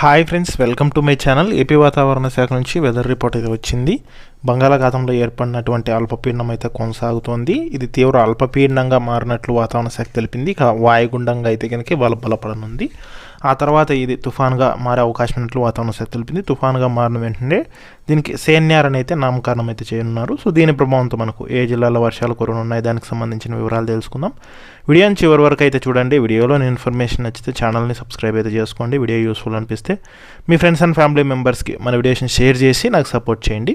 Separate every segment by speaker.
Speaker 1: Hi friends welcome to my channel AP వాతావరణ శాఖ నుంచి వెదర్ రిపోర్ట్ అయితే వచ్చింది. బంగాళాఖాతంలో ఏర్పడినటువంటి అల్పపీడనం అయితే కొనసాగుతోంది. ఇది తీవ్ర అల్పపీడనంగా మారినట్లు వాతావరణ శాఖ తెలిపింది. ఇక వాయుగుండంగా అయితే కనుక బల బలపడనుంది. ఆ తర్వాత ఇది తుఫాన్గా మారే అవకాశం ఉన్నట్లు వాతావరణ శాఖ తెలిపింది. తుఫాన్గా మారిన వెంటనే దీనికి సేన్యారని అయితే నామకరణం అయితే చేయనున్నారు. సో దీని ప్రభావంతో మనకు ఏ జిల్లాలో వర్షాలు కురనున్నాయి దానికి సంబంధించిన వివరాలు తెలుసుకుందాం. వీడియోని చివరి వరకు అయితే చూడండి. వీడియోలోని ఇన్ఫర్మేషన్ నచ్చితే ఛానల్ని సబ్స్క్రైబ్ అయితే చేసుకోండి. వీడియో యూస్ఫుల్ అనిపిస్తే మీ ఫ్రెండ్స్ అండ్ ఫ్యామిలీ మెంబర్స్కి మన వీడియోస్ని షేర్ చేసి నాకు సపోర్ట్ చేయండి.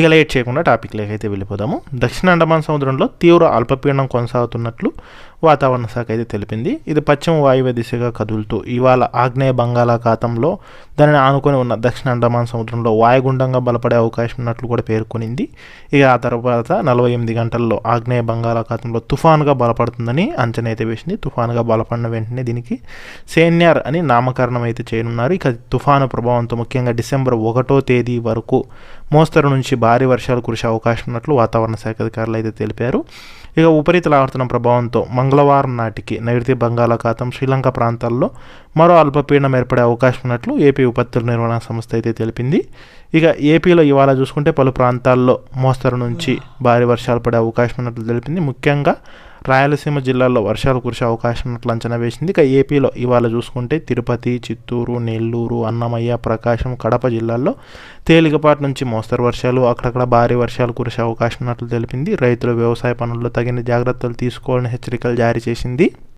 Speaker 1: ఇక లేట్ చేయకుండా టాపిక్లోకి అయితే వెళ్ళిపోదాము. దక్షిణ అండమాన్ సముద్రంలో తీవ్ర అల్పపీడనం కొనసాగుతున్నట్లు వాతావరణ శాఖ అయితే తెలిపింది. ఇది పశ్చిమ వాయువ్య దిశగా కదులుతూ ఇవాళ ఆగ్నేయ బంగాళాఖాతంలో దానిని ఆనుకొని ఉన్న దక్షిణ అండమాన్ సముద్రంలో వాయుగుండంగా బలపడే అవకాశం ఉన్నట్లు కూడా పేర్కొనింది. ఇక ఆ తర్వాత నలభై ఎనిమిది గంటల్లో ఆగ్నేయ బంగాళాఖాతంలో తుఫాన్గా బలపడుతుందని అంచనా అయితే వేసింది. తుఫాన్గా బలపడిన వెంటనే దీనికి సేన్యార్ అని నామకరణం అయితే చేయనున్నారు. ఇక తుఫాను ప్రభావంతో ముఖ్యంగా డిసెంబర్ ఒకటో తేదీ వరకు మోస్తరు నుంచి భారీ వర్షాలు కురిసే అవకాశం ఉన్నట్లు వాతావరణ శాఖ అధికారులు అయితే తెలిపారు. ఇక ఉపరితల ఆవర్తనం ప్రభావంతో మంగళవారం నాటికి నైరుతి బంగాళాఖాతం శ్రీలంక ప్రాంతాల్లో మరో అల్పపీడనం ఏర్పడే అవకాశం ఉన్నట్లు ఏపీ విపత్తుల నిర్వహణ సంస్థ అయితే తెలిపింది. ఇక ఏపీలో ఇవాళ చూసుకుంటే పలు ప్రాంతాల్లో మోస్తరు నుంచి భారీ వర్షాలు పడే అవకాశం ఉన్నట్లు తెలిపింది. ముఖ్యంగా రాయలసీమ జిల్లాల్లో వర్షాలు కురిసే అవకాశం ఉన్నట్లు అంచనా వేసింది. ఇక ఏపీలో ఇవాళ చూసుకుంటే తిరుపతి చిత్తూరు నెల్లూరు అన్నమయ్య ప్రకాశం కడప జిల్లాల్లో తేలికపాటి నుంచి మోస్తరు వర్షాలు అక్కడక్కడ భారీ వర్షాలు కురిసే అవకాశం ఉన్నట్లు తెలిపింది. రైతులు వ్యవసాయ పనుల్లో తగిన జాగ్రత్తలు తీసుకోవాలని హెచ్చరికలు జారీ చేసింది.